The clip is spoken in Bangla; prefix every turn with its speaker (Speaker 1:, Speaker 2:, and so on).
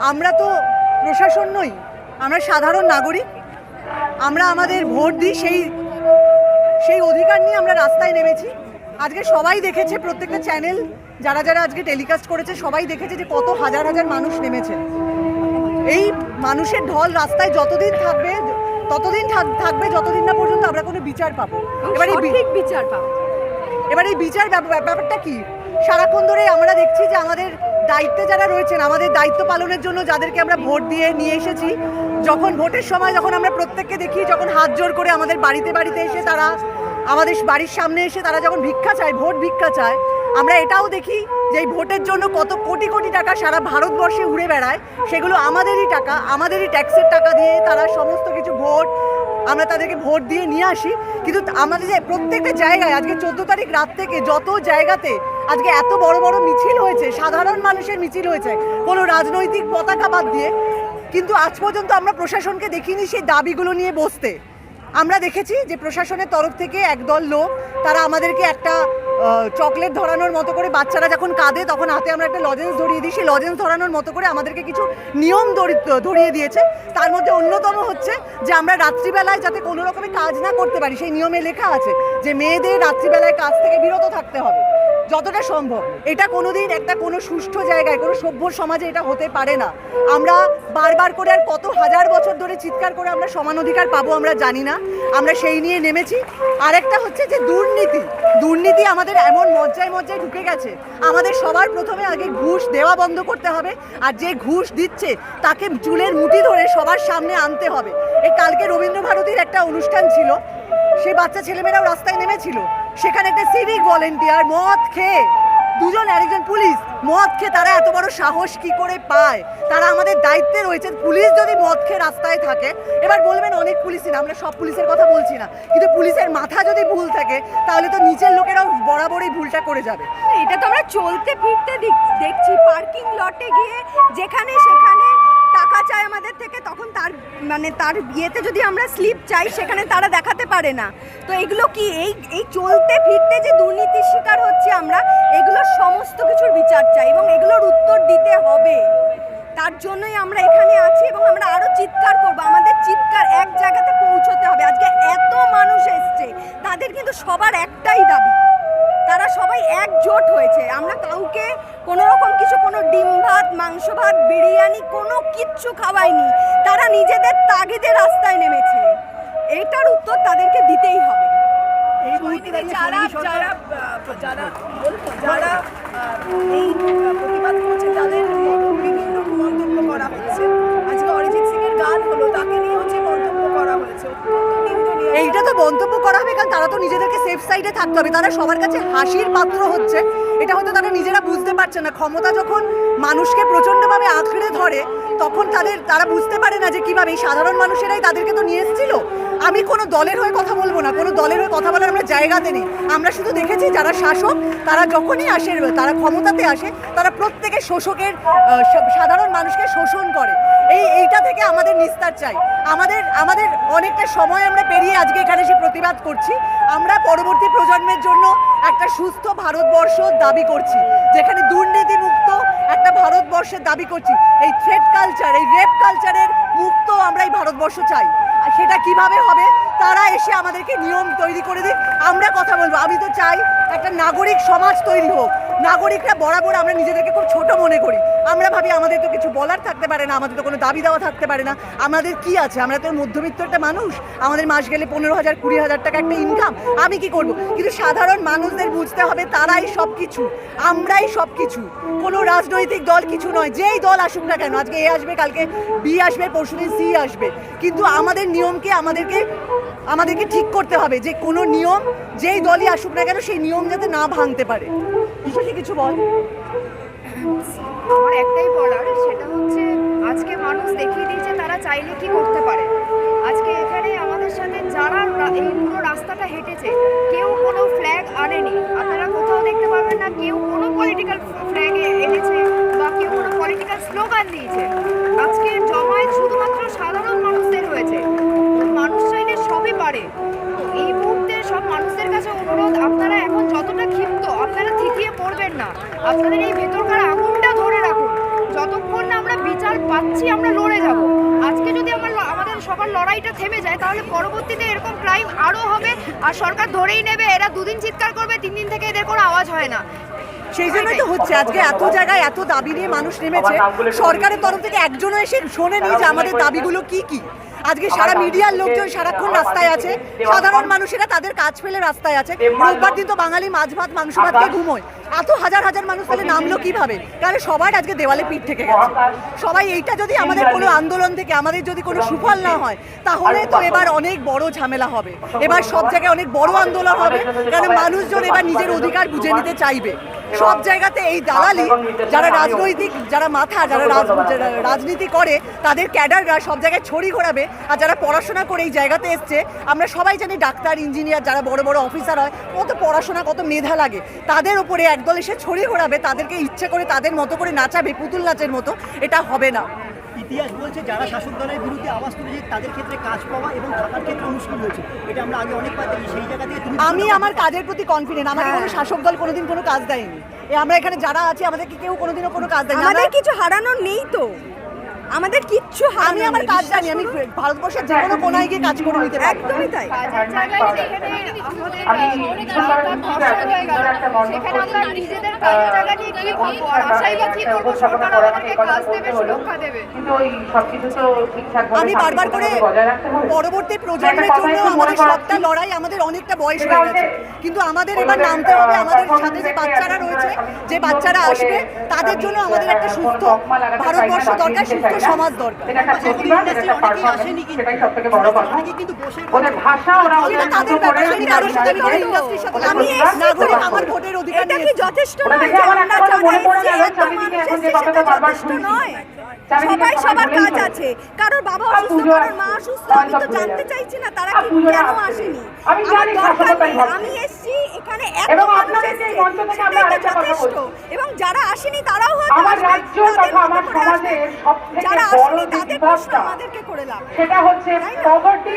Speaker 1: আমরা তো প্রশাসন নই আমরা সাধারণ নাগরিক। আমরা আমাদের ভোট দিই সেই সেই অধিকার নিয়ে আমরা রাস্তায় নেমেছি। আজকে সবাই দেখেছে প্রত্যেকটা চ্যানেল যারা যারা আজকে টেলিকাস্ট করেছে সবাই দেখেছে যে কত হাজার হাজার মানুষ নেমেছে। এই মানুষের ঢল রাস্তায় যতদিন থাকবে ততদিন থাক- থাকবে যতদিন না পর্যন্ত আমরা কোনো বিচার পাবো। এবার এই
Speaker 2: বিচার পাবো।
Speaker 1: এবার এই বিচার ব্যাপ- ব্যাপ- ব্যাপারটা কি? সারাক্ষণ ধরে আমরা দেখছি দায়িত্বে যারা রয়েছেন, আমাদের দায়িত্ব পালনের জন্য যাদেরকে আমরা ভোট দিয়ে নিয়ে এসেছি, যখন ভোটের সময় যখন আমরা প্রত্যেককে দেখি, যখন হাত জোর করে আমাদের বাড়িতে বাড়িতে এসে তারা, আমাদের বাড়ির সামনে এসে তারা যখন ভিক্ষা চায়, ভোট ভিক্ষা চায়, আমরা এটাও দেখি যে এই ভোটের জন্য কত কোটি কোটি টাকা সারা ভারতবর্ষে উড়ে বেড়ায়। সেগুলো আমাদেরই টাকা, আমাদেরই ট্যাক্সের টাকা দিয়ে তারা সমস্ত কিছু ভোট, আমরা তাদেরকে ভোট দিয়ে নিয়ে আসি। কিন্তু আমাদের যে প্রত্যেকটা জায়গায় আজকে চোদ্দ তারিখ রাত থেকে যত জায়গাতে আজকে এত বড় বড় মিছিল হয়েছে, সাধারণ মানুষের মিছিল হয়েছে, কোনো রাজনৈতিক পতাকা বাদ দিয়ে। কিন্তু আজ পর্যন্ত আমরা প্রশাসনকে দেখিনি সেই দাবিগুলো নিয়ে বসতে। আমরা দেখেছি যে প্রশাসনের তরফ থেকে একদল লোক, তারা আমাদেরকে একটা চকলেট ধরানোর মতো করে বাচ্চারা যখন কাঁদে, তখন হাতে আমরা একটা লজেন্স ধরিয়ে দিই। সেই লজেন্স ধরানোর মতো করে আমাদেরকে কিছু নিয়ম ধরি- ধরিয়ে দিয়েছে। তার মধ্যে অন্যতম হচ্ছে যে আমরা রাত্রিবেলায় যাতে কোনো রকমের কাজ না করতে পারি, সেই নিয়মে লেখা আছে যে মেয়েদের রাত্রিবেলায় কাজ থেকে বিরত থাকতে হবে। যতটা সম্ভব। এটা কোনোদিন একটা কোনো সুষ্ঠু জায়গায়, কোনো সভ্য সমাজে এটা হতে পারে না। আমরা বারবার করে আর কত হাজার বছর ধরে চিৎকার করে আমরা সমান অধিকার পাবো আমরা জানি না। আমরা সেই নিয়ে নেমেছি। আরেকটা হচ্ছে যে দুর্নীতি। দুর্নীতি আমাদের এমন মজ্জায় মজ্জায় ঢুকে গেছে। আমাদের সবার প্রথমে আগে ঘুষ দেওয়া বন্ধ করতে হবে আর যে ঘুষ দিচ্ছে তাকে চুলের মুঠি ধরে সবার সামনে আনতে হবে। এই কালকে রবীন্দ্র ভারতীর একটা অনুষ্ঠান ছিল। সে বাচ্চা ছেলেমেয়েরাও রাস্তায় নেমেছিল। সেখানে একটা সিভিক ভলেন্টিয়ার মদ খেয়ে, দুজন আরেকজন পুলিশ মদ খেয়ে তারা এত বড় সাহস কি করে পায়? তারা আমাদের দায়িত্বে রয়েছেন পুলিশ যদি মদ খেয়ে রাস্তায় থাকে, এবার বলবেন অনেক পুলিশই না, আমরা সব পুলিশের কথা বলছি না, কিন্তু পুলিশের মাথা যদি ভুল থাকে, তাহলে তো নিচের লোকেরাও বরাবরই ভুলটা করে যাবে।
Speaker 2: এটা তো আমরা চলতে ফিরতে দেখ- দেখছি, পার্কিং লটে গিয়ে যেখানে সেখানে টাকা চায় আমাদের থেকে, তখন তার মানে তার বিয়েতে যদি আমরা স্লিপ চাই, সেখানে তারা দেখাতে পারে না। তো এগুলো কি, এই এই চলতে ফিরতে যে দুর্নীতির শিকার হচ্ছে আমরা এগুলো সমস্ত কিছুর বিচার চাই এবং এগুলোর উত্তর দিতে হবে। তার জন্যই আমরা এখানে আছি এবং আমরা আরও চিৎকার কিচ্ছু খাওয়াইনি তারা নিজেদের তাগিদে রাস্তায় নেমেছে। এটার উত্তর তাদেরকে দিতেই হবে।
Speaker 1: এই মুহূর্তে দাঁড়িয়ে
Speaker 3: যারা যারা যারা যারা এই প্রতিবাদ করছে তাদের বিভিন্ন মন্তব্য করা হচ্ছে। আজকে অরিজিৎ সিং এর গান হলো তাকে নিয়ে হচ্ছে মন্তব্য করা হয়েছে
Speaker 1: এইটা তো মন্তব্য করা হবে কারণ তারা তো নিজেদেরকে সেফ সাইডে থাকতে হবে। তারা সবার কাছে হাসির পাত্র হচ্ছে। এটা হয়তো তারা নিজেরা বুঝতে পারছে না। ক্ষমতা যখন মানুষকে প্রচণ্ডভাবে আঁকড়ে ধরে, তখন তাদের, তারা বুঝতে পারে না যে কীভাবে। এই সাধারণ মানুষেরাই তাদেরকে তো নিয়ে এসেছিল। আমি কোনো দলের হয়ে কথা বলব না। কোনো দলের হয়ে কথা বলার আমরা জায়গাতে নেই। আমরা শুধু দেখেছি যারা শাসক, তারা যখনই আসে, তারা ক্ষমতাতে আসে, তারা প্রত্যেকে শোষকের সাধারণ মানুষকে শোষণ করে। এই, এইটা থেকে আমাদের নিস্তার চাই। আমাদের আমাদের অনেকটা সময় আমরা পেরিয়ে আজকে এখানে এসে প্রতিবাদ করছি। আমরা পরবর্তী প্রজন্মের জন্য একটা সুস্থ ভারতবর্ষ দাবি করছি, যেখানে দুর্নীতি ভারতবর্ষের দাবি করছি, এই থ্রেড কালচার এই রেপ কালচারের মুক্ত আমরা এই ভারতবর্ষ চাই। আর সেটা কীভাবে হবে? তারা এসে আমাদেরকে নিয়ম তৈরি করে দিক। আমরা কথা বলব। আমি তো চাই একটা নাগরিক সমাজ তৈরি হোক। নাগরিকরা বরাবর আমরা নিজেদেরকে খুব ছোট মনে করি। আমরা ভাবি আমাদের তো কিছু বলার থাকতে পারে না, আমাদের তো কোনো দাবি দেওয়া থাকতে পারে না। আমাদের কি আছে? আমরা তো মধ্যবিত্ত একটা মানুষ। আমাদের মাস গেলে পনেরো হাজার, কুড়ি হাজার টাকা একটা ইনকাম আমি কি করব? কিন্তু সাধারণ মানুষদের বুঝতে হবে তারাই সব কিছু আমরাই সব কিছু কোনো রাজনৈতিক দল কিছু নয়। যেই দল আসুক না কেন, আজকে এ আসবে, কালকে বি আসবে, পরশুদিন সি আসবে। কিন্তু আমাদের নিয়মকে আমাদেরকে আমাদেরকে ঠিক করতে হবে যে কোনো নিয়ম যেই দলই আসুক না কেন, সেই নিয়ম যাতে না ভাঙতে পারে। ঈশ্বরী কিছু বল।
Speaker 4: আমার একটাই বলার, সেটা হচ্ছে আজকে মানুষ দেখিয়ে দিয়েছে তারা চাইলে কি করতে পারে। আজকে এখানে আমাদের সাথে যারা এই পুরো রাস্তাটা হেঁটেছে, কেউ কোনো ফ্ল্যাগ আনেনি। আপনারা কোথাও দেখতে পারবেন না, কেউ কোনো পলিটিক্যাল ফ্ল্যাগে এনেছে বা কেউ কোনো পলিটিক্যাল স্লোগান দিয়েছে। আপনাদের এই ভেতরকার আগুনটা ধরে রাখুন। যতক্ষণ না আমরা বিচার পাচ্ছি আমরা লড়ে যাব। আজকে যদি আমার আমাদের সবার লড়াইটা থেমে যায় তাহলে পরবর্তীতে এরকম ক্রাইম আরও হবে। আর সরকার ধরেই নেবে এরা দুদিন চিৎকার করবে তিন দিন থেকে এদের কোনো আওয়াজ হয় না।
Speaker 1: সেই জন্যই তো হচ্ছে আজকে এত জায়গায় এত দাবি নিয়ে মানুষ নেমেছে। সরকারের তরফ থেকে একজনও এসে শোনেনি যে আমাদের দাবিগুলো কি কি? আজকে সারা মিডিয়ার লোকজন সারাক্ষণ রাস্তায় আছে। সাধারণ মানুষেরা তাদের কাজ ফেলে রাস্তায় আছে। রোববার দিন তো বাঙালি মাছ ভাত মাংস ভাত খেয়ে ঘুমোয়। এত হাজার হাজার মানুষ তাহলে নামলো কীভাবে? কারণ সবার আজকে দেওয়ালে পিঠ থেকে গেছে। সবাই এইটা যদি আমাদের কোনো আন্দোলন থেকে আমাদের যদি কোনো সুফল না হয় তাহলে তো এবার অনেক বড় ঝামেলা হবে। এবার সব জায়গায় অনেক বড় আন্দোলন হবে। কারণ মানুষজন এবার নিজের অধিকার বুঝে নিতে চাইবে। সব জায়গাতে এই দালালি যারা রাজনৈতিক যারা মাথা যারা রাজনীতি করে তাদের ক্যাডাররা সব জায়গায় ছড়ি ঘোরাবে আর যারা পড়াশোনা করে এই জায়গাতে এসছে আমরা সবাই জানি ডাক্তার ইঞ্জিনিয়ার যারা বড় বড় অফিসার হয় কত পড়াশোনা কত মেধা লাগে। তাদের উপরে একদল এসে ছড়ি ঘোরাবে তাদেরকে ইচ্ছে করে তাদের মতো করে নাচাবে পুতুল নাচের মতো এটা হবে না।
Speaker 5: ইতিহাস বলছে যারা শাসক দলের বিরুদ্ধে আওয়াজ তুলেছে তাদের ক্ষেত্রে কাজ পাওয়া এবং থাকার ক্ষেত্রে মুশকিল হয়েছে। এটা আমরা আগে অনেকবার দেখি সেই জায়গা থেকে
Speaker 1: আমি আমার কাজের প্রতি কনফিডেন্ট আমাকে কোনো শাসক দল কোনোদিন কোনো কাজ দেয়নি। এ আমরা এখানে যারা আছি আমাদেরকে কেউ কোনোদিনও কোনো কাজ দেয়নি।
Speaker 2: আমাদের কিছু হারানোর নেই তো। আমাদের কিচ্ছু
Speaker 1: আমি আমার কাজ জানি আমি ভারতবর্ষের যে কোনো কোনায় গিয়ে কাজ করে নিতে পারি
Speaker 2: একদমই তাই।
Speaker 1: আমি বারবার করে পরবর্তী প্রজন্মের জন্য আমাদের সবটা লড়াই আমাদের অনেকটা বয়স হয়ে গেছে। কিন্তু আমাদের এবার নামতে হবে আমাদের সাথে যে বাচ্চারা রয়েছে যে বাচ্চারা আসবে তাদের জন্য আমাদের একটা সুস্থ ভারতবর্ষ দরকার সুস্থ সমাজ দরকার।
Speaker 2: যথেষ্ট নয়
Speaker 6: মনে
Speaker 2: সবাই সবার কাজ আছে। কারোর বাবা অসুস্থ কারোর মা অসুস্থ আমি তো জানতে চাইছি না তারা কেন আসেনি। আমার দরকার। আমি এসছি এখানে এত মানুষ যথেষ্ট। এবং যারা আসেনি তারাও হয়তো
Speaker 6: আমার রাজ্য তথা আমার। সমাজের সবথেকে
Speaker 2: যারা
Speaker 6: বড় যে বিপদটা। সেটা হচ্ছে পভার্টি